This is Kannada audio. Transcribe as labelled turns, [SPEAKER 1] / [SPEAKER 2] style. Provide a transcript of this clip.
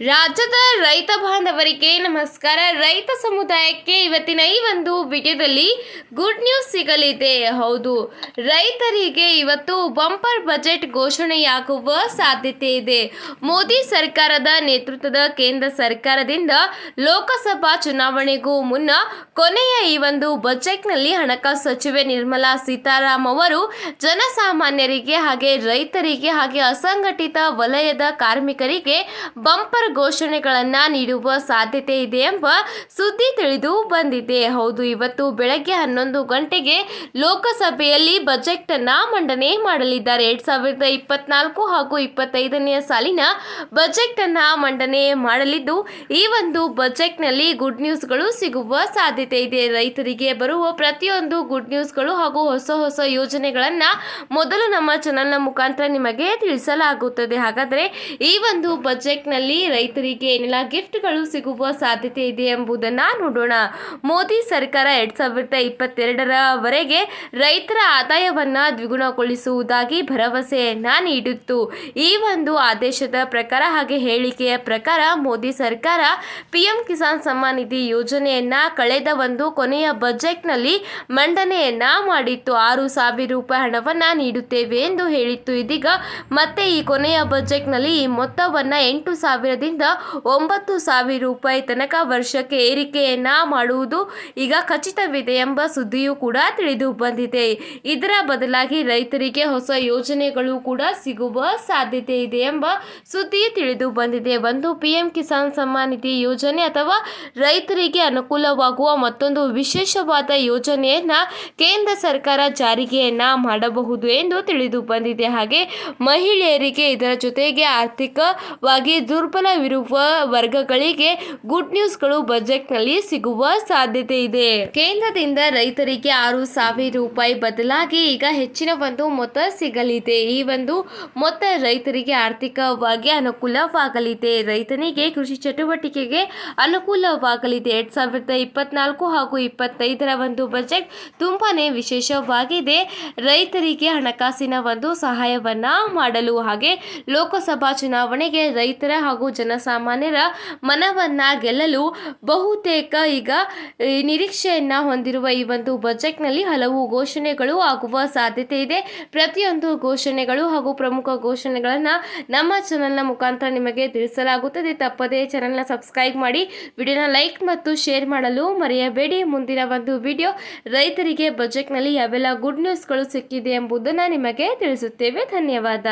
[SPEAKER 1] ರಾಜ್ಯದ ರೈತ ಬಾಂಧವರಿಗೆ ನಮಸ್ಕಾರ. ರೈತ ಸಮುದಾಯಕ್ಕೆ ಇವತ್ತಿನ ಈ ಒಂದು ವಿಡಿಯೋದಲ್ಲಿ ಗುಡ್ ನ್ಯೂಸ್ ಸಿಗಲಿದೆ. ಹೌದು, ರೈತರಿಗೆ ಇವತ್ತು ಬಂಪರ್ ಬಜೆಟ್ ಘೋಷಣೆಯಾಗುವ ಸಾಧ್ಯತೆ ಇದೆ. ಮೋದಿ ಸರ್ಕಾರದ ನೇತೃತ್ವದ ಕೇಂದ್ರ ಸರ್ಕಾರದಿಂದ ಲೋಕಸಭಾ ಚುನಾವಣೆಗೂ ಮುನ್ನ ಕೊನೆಯ ಈ ಒಂದು ಬಜೆಟ್ನಲ್ಲಿ ಹಣಕಾಸು ಸಚಿವೆ ನಿರ್ಮಲಾ ಸೀತಾರಾಮ್ ಅವರು ಜನಸಾಮಾನ್ಯರಿಗೆ ಹಾಗೆ ರೈತರಿಗೆ ಹಾಗೆ ಅಸಂಘಟಿತ ವಲಯದ ಕಾರ್ಮಿಕರಿಗೆ ಬಂಪರ್ ಘೋಷಣೆಗಳನ್ನ ನೀಡುವ ಸಾಧ್ಯತೆ ಇದೆ ಎಂಬ ಸುದ್ದಿ ತಿಳಿದು ಬಂದಿದೆ. ಹೌದು, ಇವತ್ತು ಬೆಳಗ್ಗೆ ಹನ್ನೊಂದು ಗಂಟೆಗೆ ಲೋಕಸಭೆಯಲ್ಲಿ ಬಜೆಟ್ ಅನ್ನ ಮಂಡನೆ ಮಾಡಲಿದ್ದಾರೆ. ಎರಡ್ ಸಾವಿರದ ಇಪ್ಪತ್ನಾಲ್ಕು ಹಾಗೂ ಇಪ್ಪತ್ತೈದನೆಯ ಸಾಲಿನ ಬಜೆಟ್ ಅನ್ನ ಮಂಡನೆ ಮಾಡಲಿದ್ದು, ಈ ಒಂದು ಬಜೆಟ್ನಲ್ಲಿ ಗುಡ್ ನ್ಯೂಸ್ಗಳು ಸಿಗುವ ಸಾಧ್ಯತೆ ಇದೆ. ರೈತರಿಗೆ ಬರುವ ಪ್ರತಿಯೊಂದು ಗುಡ್ ನ್ಯೂಸ್ಗಳು ಹಾಗೂ ಹೊಸ ಹೊಸ ಯೋಜನೆಗಳನ್ನ ಮೊದಲು ನಮ್ಮ ಚಾನಲ್ನ ಮುಖಾಂತರ ನಿಮಗೆ ತಿಳಿಸಲಾಗುತ್ತದೆ. ಹಾಗಾದರೆ ಈ ಒಂದು ಬಜೆಟ್ನಲ್ಲಿ ರೈತರಿಗೆ ಏನೆಲ್ಲ ಗಿಫ್ಟ್ಗಳು ಸಿಗುವ ಸಾಧ್ಯತೆ ಇದೆ ಎಂಬುದನ್ನು ನೋಡೋಣ. ಮೋದಿ ಸರ್ಕಾರ ಎರಡ್ ಸಾವಿರದ ಇಪ್ಪತ್ತೆರಡರವರೆಗೆ ರೈತರ ಆದಾಯವನ್ನ ದ್ವಿಗುಣಗೊಳಿಸುವುದಾಗಿ ಭರವಸೆಯನ್ನ ನೀಡಿತ್ತು. ಈ ಒಂದು ಆದೇಶದ ಪ್ರಕಾರ ಹಾಗೆ ಹೇಳಿಕೆಯ ಪ್ರಕಾರ ಮೋದಿ ಸರ್ಕಾರ ಪಿಎಂ ಕಿಸಾನ್ ಸಮ್ಮಾನ್ ನಿಧಿ ಯೋಜನೆಯನ್ನ ಕಳೆದ ಒಂದು ಕೊನೆಯ ಬಜೆಟ್ನಲ್ಲಿ ಮಂಡನೆಯನ್ನ ಮಾಡಿತ್ತು. ಆರು ಸಾವಿರ ರೂಪಾಯಿ ಹಣವನ್ನ ನೀಡುತ್ತೇವೆ ಎಂದು ಹೇಳಿತ್ತು. ಇದೀಗ ಮತ್ತೆ ಈ ಕೊನೆಯ ಬಜೆಟ್ನಲ್ಲಿ ಈ ಮೊತ್ತವನ್ನ ಎಂಟು ಸಾವಿರದಿಂದ ಒಂಬತ್ತು ಸಾವಿರ ರೂಪಾಯಿ ತನಕ ವರ್ಷಕ್ಕೆ ಏರಿಕೆಯನ್ನ ಮಾಡುವುದು ಈಗ ಖಚಿತವಿದೆ ಎಂಬ ಸುದ್ದಿಯೂ ಕೂಡ ತಿಳಿದು ಬಂದಿದೆ. ಇದರ ಬದಲಾಗಿ ರೈತರಿಗೆ ಹೊಸ ಯೋಜನೆಗಳು ಕೂಡ ಸಿಗುವ ಸಾಧ್ಯತೆ ಇದೆ ಎಂಬ ಸುದ್ದಿ ತಿಳಿದು ಬಂದಿದೆ. ಒಂದು ಪಿಎಂ ಕಿಸಾನ್ ಸಮ್ಮಾನ್ ನಿಧಿ ಯೋಜನೆ ಅಥವಾ ರೈತರಿಗೆ ಅನುಕೂಲವಾಗುವ ಮತ್ತೊಂದು ವಿಶೇಷವಾದ ಯೋಜನೆಯನ್ನ ಕೇಂದ್ರ ಸರ್ಕಾರ ಜಾರಿಗೆಯನ್ನ ಮಾಡಬಹುದು ಎಂದು ತಿಳಿದು ಬಂದಿದೆ. ಹಾಗೆ ಮಹಿಳೆಯರಿಗೆ ಇದರ ಜೊತೆಗೆ ಆರ್ಥಿಕವಾಗಿ ದುರ್ಬಲವಿರುವ ವರ್ಗಗಳಿಗೆ ಗುಡ್ ನ್ಯೂಸ್ಗಳು ಬಜೆಟ್ನಲ್ಲಿ ಸಿಗುವ ಸಾಧ್ಯತೆ ಇದೆ. ಕೇಂದ್ರದಿಂದ ರೈತರಿಗೆ ಆರು ಸಾವಿರ ರೂಪಾಯಿ ಬದಲಾಗಿ ಈಗ ಹೆಚ್ಚಿನ ಒಂದು ಮೊತ್ತ ಸಿಗಲಿದೆ. ಈ ಒಂದು ಮೊತ್ತ ರೈತರಿಗೆ ಆರ್ಥಿಕವಾಗಿ ಅನುಕೂಲವಾಗಲಿದೆ. ರೈತನಿಗೆ ಕೃಷಿ ಚಟುವಟಿಕೆಗೆ ಅನುಕೂಲವಾಗಲಿದೆ. ಎರಡ್ ಸಾವಿರದ ಇಪ್ಪತ್ನಾಲ್ಕು ಹಾಗೂ ಇಪ್ಪತ್ತೈದರ ಒಂದು ಬಜೆಟ್ ತುಂಬಾನೇ ವಿಶೇಷವಾಗಿದೆ. ರೈತರಿಗೆ ಹಣಕಾಸಿನ ಒಂದು ಸಹಾಯವನ್ನ ಮಾಡಲು ಹಾಗೆ ಲೋಕಸಭಾ ಚುನಾವಣೆಗೆ ರೈತರ ಹಾಗೂ ಜನಸಾಮಾನ್ಯರ ಮನವನ್ನ ಗೆಲ್ಲಲು ಬಹುತೇಕ ಈಗ ನಿರೀಕ್ಷೆಯನ್ನು ಹೊಂದಿರುವ ಈ ಒಂದು ಬಜೆಟ್ನಲ್ಲಿ ಹಲವು ಘೋಷಣೆಗಳು ಆಗುವ ಸಾಧ್ಯತೆ ಇದೆ. ಪ್ರತಿಯೊಂದು ಘೋಷಣೆಗಳು ಹಾಗೂ ಪ್ರಮುಖ ಘೋಷಣೆಗಳನ್ನು ನಮ್ಮ ಚಾನಲ್ನ ಮುಖಾಂತರ ನಿಮಗೆ ತಿಳಿಸಲಾಗುತ್ತದೆ. ತಪ್ಪದೇ ಚಾನಲ್ನ ಸಬ್ಸ್ಕ್ರೈಬ್ ಮಾಡಿ, ವಿಡಿಯೋನ ಲೈಕ್ ಮತ್ತು ಶೇರ್ ಮಾಡಲು ಮರೆಯಬೇಡಿ. ಮುಂದಿನ ಒಂದು ವಿಡಿಯೋ ರೈತರಿಗೆ ಬಜೆಟ್ನಲ್ಲಿ ಯಾವೆಲ್ಲ ಗುಡ್ ನ್ಯೂಸ್ಗಳು ಸಿಕ್ಕಿದೆ ಎಂಬುದನ್ನು ನಿಮಗೆ ತಿಳಿಸುತ್ತೇವೆ. ಧನ್ಯವಾದ.